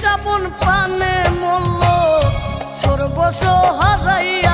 শ্রাবণ পানে মল্ল সর্বস হাজাইয়া